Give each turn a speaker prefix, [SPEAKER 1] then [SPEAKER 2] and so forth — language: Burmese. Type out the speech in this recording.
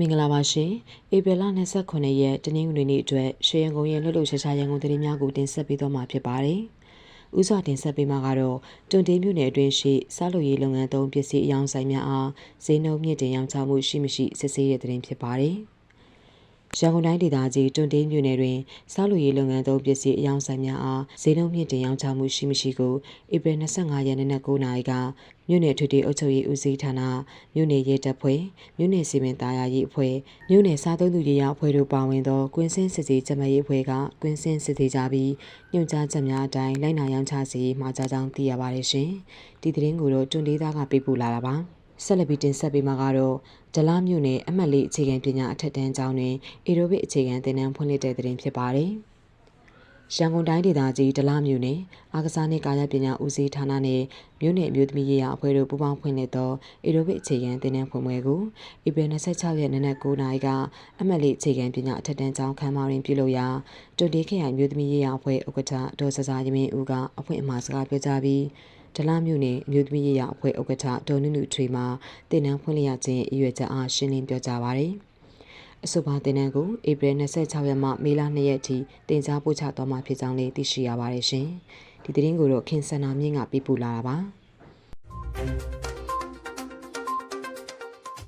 [SPEAKER 1] မင်္ဂလာပါရှင်ဧပြီလ29ရက်တနင်္ဂနွေနေ့အတွက်ရွှေရန်ကုန်ရဲ့လှုပ်လှုပ်ရှားရှားရန်ကုန်သတင်းများကိုတင်ဆက်ပေးသွားမှာဖြစ်ပါတယ်။ဥစွာတင်ဆက်ပေးမှာကတော့တွန်တေးမြို့နယ်အတွင်းရှိစားလုပ်ရေးလုပ်ငန်းသုံးပစ္စည်းအယောင်ဆိုင်များအားဈေးနှုန်းမြင့်တင်ရောင်းချမှုရှိမရှိစစ်ဆေးတဲ့သတင်းဖြစ်ပါတယ်။ ရန်ကုန်တိုင်းဒေသကြီးတွန်တေးမြို့နယ်တွင်စားလုပ်ရေးလုပ်ငန်းသုံးပစ္စည်းအယောင်ဆိုင်များအားဈေးနှုန်းမြင့်တင်ရောင်းချမှုရှိမရှိကိုဧပြီ25ရက်နေ့နက်9:00နာရီကမြို့နယ်ထွေထွေအုပ်ချုပ်ရေးဦးစီးဌာနမြို့နယ်ရဲတပ်ဖွဲ့မြို့နယ်စီမံသားယာရေးအဖွဲ့မြို့နယ်စားသုံးသူရေးရာအဖွဲ့တို့ပါဝင်သောကွင်းစင်းစစ်ဆေးကြမ်းရေးအဖွဲ့ကကွင်းစင်းစစ်ဆေးကြပြီးညွှန်ကြားချက်များအတိုင်းလိုက်နာရောင်းချစီမှာကြားကြောင်းသိရပါတယ်ရှင်ဒီသတင်းကိုတော့တွန်တေးသားကပေးပို့လာတာပါ ဆက်လက်ပြီးတင်ဆက်ပေးမှာကတော့ဒလမြို့နယ်အမှတ်လေးအခြေခံပညာအထက်တန်းကျောင်းတွင်အေရိုဘစ်အခြေခံသင်တန်းဖွင့်လှစ်တဲ့တဲ့တင်ဖြစ်ပါတယ်။ရန်ကုန်တိုင်းဒေသကြီးဒလမြို့နယ်အာကစားနှင့်ကာယပညာဦးစီးဌာနနှင့်မြို့နယ်အမျိုးသမီးရေးရာအဖွဲ့တို့ပူးပေါင်းဖွင့်လှစ်သောအေရိုဘစ်အခြေခံသင်တန်းဖွင့်ပွဲကိုဧပြီ26ရက်နေ့နက်9:00နာရီကအမှတ်လေးအခြေခံပညာအထက်တန်းကျောင်းခန်းမတွင်ပြုလုပ်ရာတွန်တေးခရိုင်မျိုးသမီးရေးရာအဖွဲ့ဥက္ကဋ္ဌဒေါ်စစာရမင်းဦးကအဖွင့်အမှာစကားပြောကြားပြီး ဒလမြို့နယ်အမျိုးသမီးရေးရာအဖွဲ့ဥက္ကဋ္ဌဒေါ်နုနုထွေမှတင်နန်းဖွင့်လှစ်ရခြင်းအရွယ်ချက်အားရှင်းလင်းပြောကြားပါရယ်အဆိုပါတင်နန်းကိုဧပြီ26ရက်မှမေလ2ရက်ထိတင် जा ပို့ချသွားမှာဖြစ်ကြောင်းလည်းသိရှိရပါတယ်ရှင်။ဒီသတင်းကိုတော့ခင်စန္နာမြင့်ကပြပူလာတာပါ။